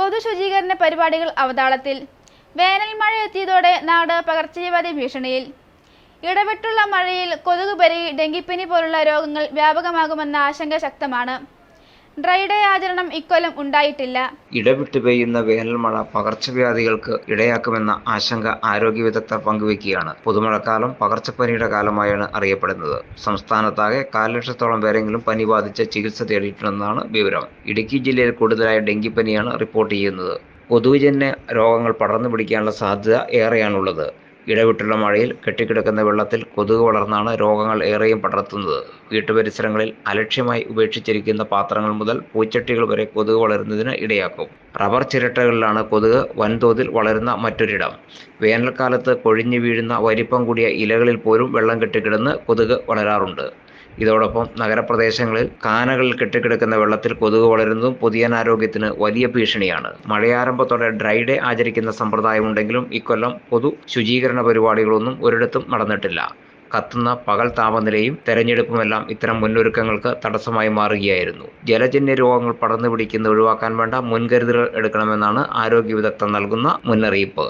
പൊതു ശുചീകരണ പരിപാടികൾ അവതാളത്തിൽ. വേനൽ മഴ എത്തിയതോടെ നാട് പകർച്ചവ്യാധി ഭീഷണിയിൽ. ഇടവിട്ടുള്ള മഴയിൽ കൊതുക് ഡെങ്കിപ്പനി പോലുള്ള രോഗങ്ങൾ വ്യാപകമാകുമെന്ന ആശങ്ക ശക്തമാണ്. ഡ്രൈ ഡേ ആചരണം ഇക്കൊല്ലം ഉണ്ടായിട്ടില്ല. ഇടവിട്ട് പെയ്യുന്ന വേനൽമഴ പകർച്ചവ്യാധികൾക്ക് ഇടയാക്കുമെന്ന ആശങ്ക ആരോഗ്യ വിദഗ്ധർ പങ്കുവെക്കുകയാണ് പുതുമഴക്കാലം പകർച്ചപ്പനിയുടെ കാലമായാണ് അറിയപ്പെടുന്നത്. സംസ്ഥാനത്താകെ കാൽ ലക്ഷത്തോളം പേരെങ്കിലും പനി ബാധിച്ച് ചികിത്സ തേടിയിട്ടുണ്ടെന്നാണ് വിവരം. ഇടുക്കി ജില്ലയിൽ കൂടുതലായ ഡെങ്കിപ്പനിയാണ് റിപ്പോർട്ട് ചെയ്യുന്നത്. പൊതുജന്യ രോഗങ്ങൾ പടർന്നു പിടിക്കാനുള്ള സാധ്യത ഏറെയാണുള്ളത്. ഇടവിട്ടുള്ള മഴയിൽ കെട്ടിക്കിടക്കുന്ന വെള്ളത്തിൽ കൊതുക് വളർന്നാണ് രോഗങ്ങൾ ഏറെയും പടർത്തുന്നത്. വീട്ടുപരിസരങ്ങളിൽ അലക്ഷ്യമായി ഉപേക്ഷിച്ചിരിക്കുന്ന പാത്രങ്ങൾ മുതൽ പൂച്ചട്ടികൾ വരെ കൊതുക് വളരുന്നതിന് ഇടയാക്കും. റബ്ബർ ചിരട്ടകളിലാണ് കൊതുക് വൻതോതിൽ വളരുന്ന മറ്റൊരിടം. വേനൽക്കാലത്ത് കൊഴിഞ്ഞു വീഴുന്ന വലിപ്പം കൂടിയ ഇലകളിൽ പോലും വെള്ളം കെട്ടിക്കിടന്ന് കൊതുക് വളരാറുണ്ട്. ഇതോടൊപ്പം നഗരപ്രദേശങ്ങളിൽ കാനകളിൽ കെട്ടിക്കിടക്കുന്ന വെള്ളത്തിൽ കൊതുക് വളരുന്നതും പൊതുജനാരോഗ്യത്തിന് വലിയ ഭീഷണിയാണ്. മഴയാരംഭത്തോടെ ഡ്രൈ ഡേ ആചരിക്കുന്ന സമ്പ്രദായമുണ്ടെങ്കിലും ഇക്കൊല്ലം പൊതു ശുചീകരണ പരിപാടികളൊന്നും ഒരിടത്തും നടന്നിട്ടില്ല. കത്തുന്ന പകൽ താപനിലയും തെരഞ്ഞെടുപ്പുമെല്ലാം ഇത്തരം മുന്നൊരുക്കങ്ങൾക്ക് തടസ്സമായി മാറുകയായിരുന്നു. ജലജന്യ രോഗങ്ങൾ പടർന്നു പിടിക്കുന്ന ഒഴിവാക്കാൻ വേണ്ട മുൻകരുതലുകൾ എടുക്കണമെന്നാണ് ആരോഗ്യ വിദഗ്ധർ നൽകുന്ന മുന്നറിയിപ്പ്.